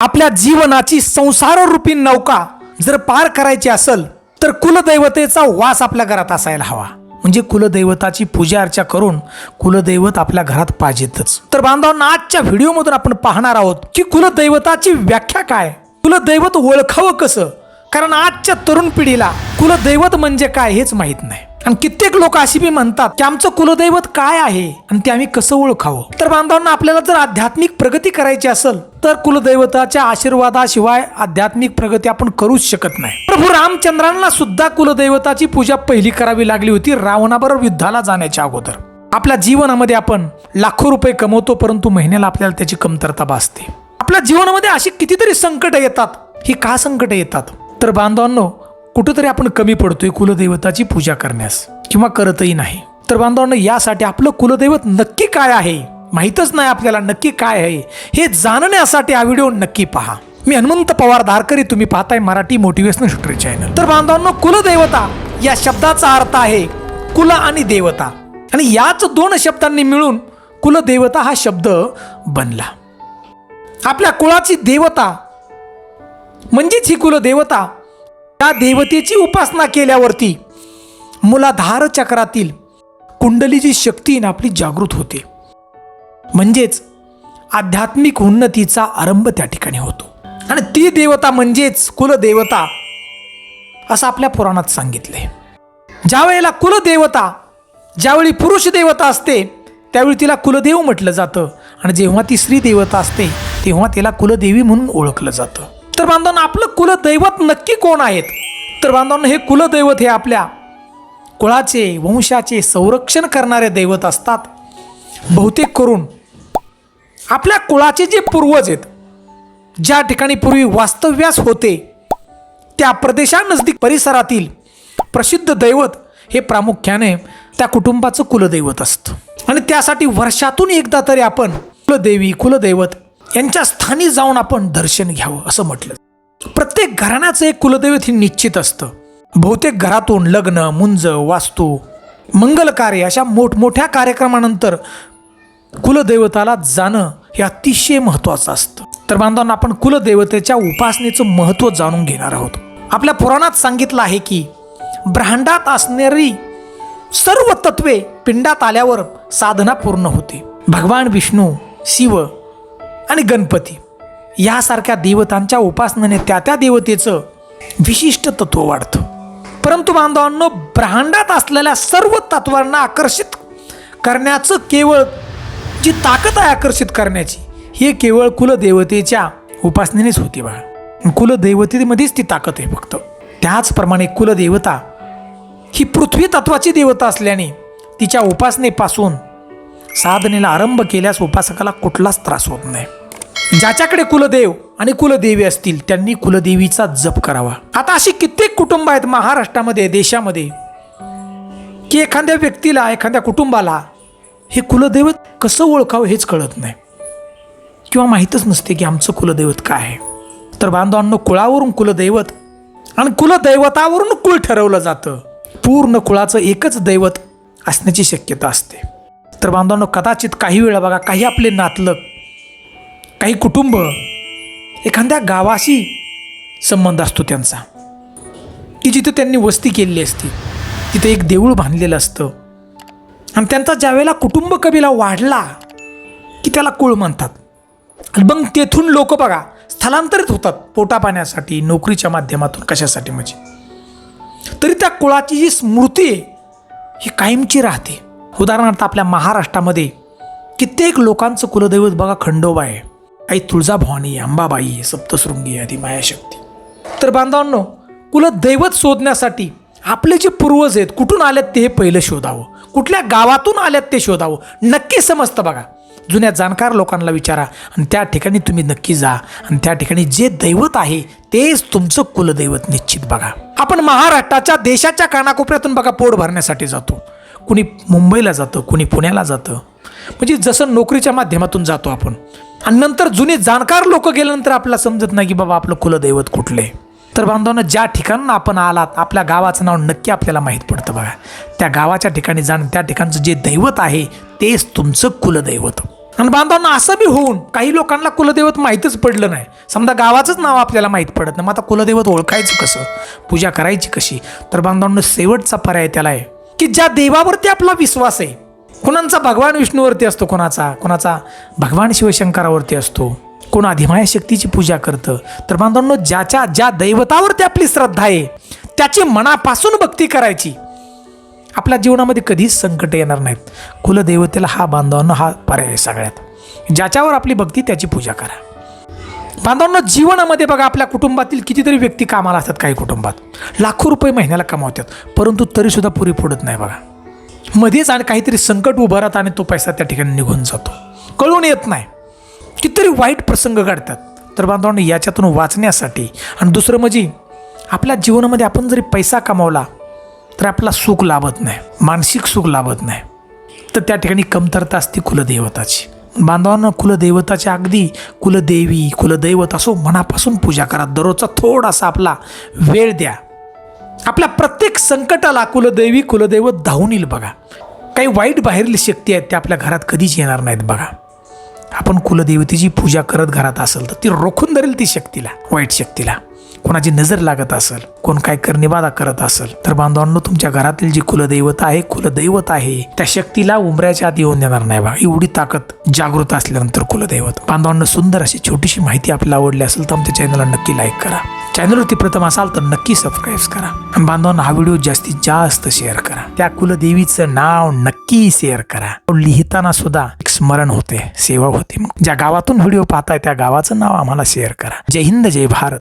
आपल्या जीवनाची संसाररूपी नौका जर पार करायची असेल तर कुलदैवतेचा वास आपल्या घरात असायला हवा. म्हणजे कुलदैवताची पूजा अर्चा करून कुलदैवत आपल्या घरात पाहिजेतच तर बांधवांना आजच्या व्हिडिओमधून आपण पाहणार आहोत की कुलदैवताची व्याख्या काय? कुलदैवत ओळखावं कसं? कारण आजच्या तरुण पिढीला कुलदैवत म्हणजे काय हेच माहीत नाही. आणि कित्येक लोक अशी बी म्हणतात की आमचं कुलदैवत काय आहे आणि ते आम्ही कसं ओळखावं? तर बांधवांना आपल्याला जर आध्यात्मिक प्रगती करायची असेल तर कुलदैवताच्या आशीर्वादाशिवाय आध्यात्मिक प्रगती आपण करूच शकत नाही. प्रभू रामचंद्रांना सुद्धा कुलदैवताची पूजा पहिली करावी लागली होती रावणाबरोबर युद्धाला जाण्याच्या अगोदर. आपल्या जीवनामध्ये आपण लाखो रुपये कमवतो परंतु महिन्याला आपल्याला त्याची कमतरता भासते. आपल्या जीवनामध्ये अशी कितीतरी संकट येतात. ही का संकट येतात? तर बांधवांनो कुठंतरी आपण कमी पडतोय कुलदैवताची पूजा करण्यास किंवा करतही नाही. तर बांधवांना यासाठी आपलं कुलदैवत नक्की काय आहे? माहीतच नाही आपल्याला नक्की काय आहे? हे जाणण्यासाठी हा व्हिडिओ नक्की पहा. मी हनुमंत पवार धारकरी तुम्ही पाहताय मराठी मोटिवेशनल स्टोरी चॅनल. तर बांधवांना कुलदैवता या शब्दाचा अर्थ आहे कुल आणि देवता. आणि याच दोन शब्दांनी मिळून कुलदेवता हा शब्द बनला. आपल्या कुळाची देवता म्हणजेच ही कुलदेवता त्या देवतेची उपासना केल्यावरती मुलाधार चक्रातील कुंडलीची शक्ती ना आपली जागृत होते. म्हणजेच आध्यात्मिक उन्नतीचा आरंभ त्या ठिकाणी होतो. आणि ती देवता म्हणजेच कुलदेवता असं आपल्या पुराणात सांगितले ज्यावेळेला कुलदेवता ज्यावेळी पुरुष देवता असते त्यावेळी तिला कुलदेव म्हटलं जातं. आणि जेव्हा ती स्त्री देवता असते तेव्हा तिला कुलदेवी म्हणून ओळखलं जातं. तर बांधवांना आपलं कुलदैवत नक्की कोण आहेत? तर बांधवांना हे कुलदैवत हे आपल्या कुळाचे वंशाचे संरक्षण करणारे दैवत असतात. बहुतेक करून आपल्या कुळाचे जे पूर्वज आहेत ज्या ठिकाणी पूर्वी वास्तव्यास होते त्या प्रदेशानजदीक परिसरातील प्रसिद्ध दैवत हे प्रामुख्याने त्या कुटुंबाचं कुलदैवत असतं. आणि त्यासाठी वर्षातून एकदा तरी आपण कुलदेवी कुलदैवत यांच्या स्थानी जाऊन आपण दर्शन घ्यावं असं म्हटलं. प्रत्येक घराण्याचं एक कुलदैवत हे निश्चित असतं. बहुतेक घरातून लग्न मुंज वास्तू मंगल कार्य अशा मोठमोठ्या कार्यक्रमानंतर कुलदैवताला जाणं हे अतिशय महत्त्वाचं असतं. तर बांधवांना आपण कुलदेवतेच्या उपासनेचं महत्त्व जाणून घेणार आहोत. आपल्या पुराणात सांगितलं आहे की ब्रह्मांडात असणारी सर्व तत्वे पिंडात आल्यावर साधना पूर्ण होते. भगवान विष्णू शिव आणि गणपती. यासारख्या देवतांच्या उपासनेने त्या त्या देवतेचं विशिष्ट तत्व वाढतं. परंतु बांधवांनो ब्रह्मांडात असलेल्या सर्व तत्वांना आकर्षित करण्याचं केवळ जी ताकद आहे आकर्षित करण्याची हे केवळ कुलदेवतेच्या उपासनेनेच होती बाळ. कुलदैवतेमध्येच ती ताकद आहे फक्त. त्याचप्रमाणे कुलदेवता ही पृथ्वी तत्वाची देवता असल्याने तिच्या उपासनेपासून साधनेला आरंभ केल्यास उपासकाला कुठलाच त्रास होत नाही. ज्याच्याकडे कुलदेव आणि कुलदेवी असतील त्यांनी कुलदेवीचा जप करावा. आता अशी कित्येक कुटुंब आहेत महाराष्ट्रामध्ये देशामध्ये की एखाद्या व्यक्तीला एखाद्या कुटुंबाला हे कुलदैवत कसं ओळखावं हेच कळत नाही. किंवा माहीतच नसते की आमचं कुलदैवत काय आहे. तर बांधवांनो कुळावरून कुलदैवत आणि कुलदैवतावरून कुळ ठरवलं जातं. पूर्ण कुळाचं एकच दैवत असण्याची शक्यता असते. तर बांधवांनो कदाचित काही वेळा बघा काही आपले नातलग काही कुटुंब एखाद्या गावाशी संबंध असतो त्यांचा. की जिथं त्यांनी वस्ती केलेली असते तिथे एक देऊळ बांधलेलं असतं. आणि त्यांचा ज्यावेळेला कुटुंब कबिला वाढला की त्याला कुळ म्हणतात. आणि मग तेथून लोक बघा स्थलांतरित होतात पोटा पाण्यासाठी नोकरीच्या माध्यमातून कशासाठी म्हणजे. तरी त्या कुळाची जी स्मृती आहे ही कायमची राहते. उदाहरणार्थ आपल्या महाराष्ट्रामध्ये कित्येक लोकांचं कुलदैवत बघा खंडोबा आहे. काही तुळजाभवानी अंबाबाई सप्तशृंगी आदी मायाशक्ती. तर बांधवांनो कुलदैवत शोधण्यासाठी आपले जे पूर्वज आहेत कुठून आल्यात ते हे पहिलं शोधावं? कुठल्या गावातून आल्यात ते शोधावं? नक्की समजतं बघा. जुन्या जाणकार लोकांना विचारा आणि त्या ठिकाणी तुम्ही नक्की जा आणि त्या ठिकाणी जे दैवत आहे तेच तुमचं कुलदैवत निश्चित बघा. आपण महाराष्ट्राच्या देशाच्या कानाकोपऱ्यातून बघा पोट भरण्यासाठी जातो. कुणी मुंबईला जातं कुणी पुण्याला जातं. म्हणजे जसं नोकरीच्या माध्यमातून जातो आपण आणि नंतर जुने जाणकार लोक गेल्यानंतर आपल्याला समजत नाही की बाबा आपलं कुलदैवत कुठलं. आहे तर बांधवांना ज्या ठिकाणं आपण आलात आपल्या गावाचं नाव नक्की आपल्याला माहीत पडतं बघा. त्या गावाच्या ठिकाणी जाणं त्या ठिकाणचं जे दैवत आहे तेच तुमचं कुलदैवत. आणि बांधवांना असं बी होऊन काही लोकांना कुलदैवत माहीतच पडलं नाही. समजा गावाचंच नाव आपल्याला माहीत पडत नाही मग आता कुलदैवत ओळखायचं कसं? पूजा करायची कशी? तर बांधवांना शेवटचा पर्याय त्याला आहे की ज्या देवावरती आपला विश्वास आहे कुणाचा भगवान विष्णूवरती असतो कोणाचा? कोणाचा भगवान शिवशंकरावरती असतो. कोण अधिमाया शक्तीची पूजा करतं. तर बांधवांनो ज्याच्या ज्या दैवतावरती आपली श्रद्धा आहे त्याची मनापासून भक्ती करायची आपल्या जीवनामध्ये कधीच संकट येणार नाहीत. कुलदेवतेला हा बांधवांना हा पर्याय सगळ्यात. ज्याच्यावर आपली भक्ती त्याची पूजा करा. बांधवांना जीवनामध्ये बघा आपल्या कुटुंबातील कितीतरी व्यक्ती कामाला असतात काही कुटुंबात. लाखो रुपये महिन्याला कमावतात परंतु तरीसुद्धा पुरी पडत नाही बघा. मध्येच आणि काहीतरी संकट उभं राहतं आणि तो पैसा त्या ठिकाणी निघून जातो. कळून येत नाही. कितीतरी वाईट प्रसंग घडतात. तर बांधवांनो याच्यातून वाचण्यासाठी आणि दुसरं म्हणजे आपल्या जीवनामध्ये आपण जरी पैसा कमावला तर आपला सुख लाभत नाही. मानसिक सुख लाभत नाही. तर त्या ठिकाणी कमतरता असते कुलदैवताची. बांधवांना कुलदैवताची अगदी कुलदेवी कुलदैवत असो मनापासून पूजा करा. दररोजचा थोडासा आपला वेळ द्या. आपल्या प्रत्येक संकटाला कुलदेवी कुलदैवत धावून येईल बघा. काही वाईट बाहेरील शक्ती आहेत त्या आपल्या घरात कधीच येणार नाहीत बघा. आपण कुलदेवतेची पूजा करत घरात असेल तर ती रोखून धरेल ती शक्तीला वाईट शक्तीला. कोणाची नजर लागत असेल कोण काय करनिबादा करत असेल तर बांधवांनो तुमच्या घरातील जी कुलदैवत आहे कुलदैवत आहे त्या शक्तीला उमऱ्याच्या आत येऊन देणार नाही बा. एवढी ताकद जागृत असल्यानंतर कुलदैवत. बांधवांना सुंदर अशी छोटीशी माहिती आपल्याला आवडली असेल तर आमच्या चॅनलला नक्की लाईक करा. चॅनलवरती प्रथम असाल तर नक्की सबस्क्राईब करा. आणि बांधवांना हा व्हिडिओ जास्तीत जास्त शेअर करा. त्या कुलदेवीचं नाव नक्की शेअर करा. लिहिताना सुद्धा एक स्मरण होते सेवा होते. मग ज्या गावातून व्हिडिओ पाहताय त्या गावाचं नाव आम्हाला शेअर करा. जय हिंद जय भारत.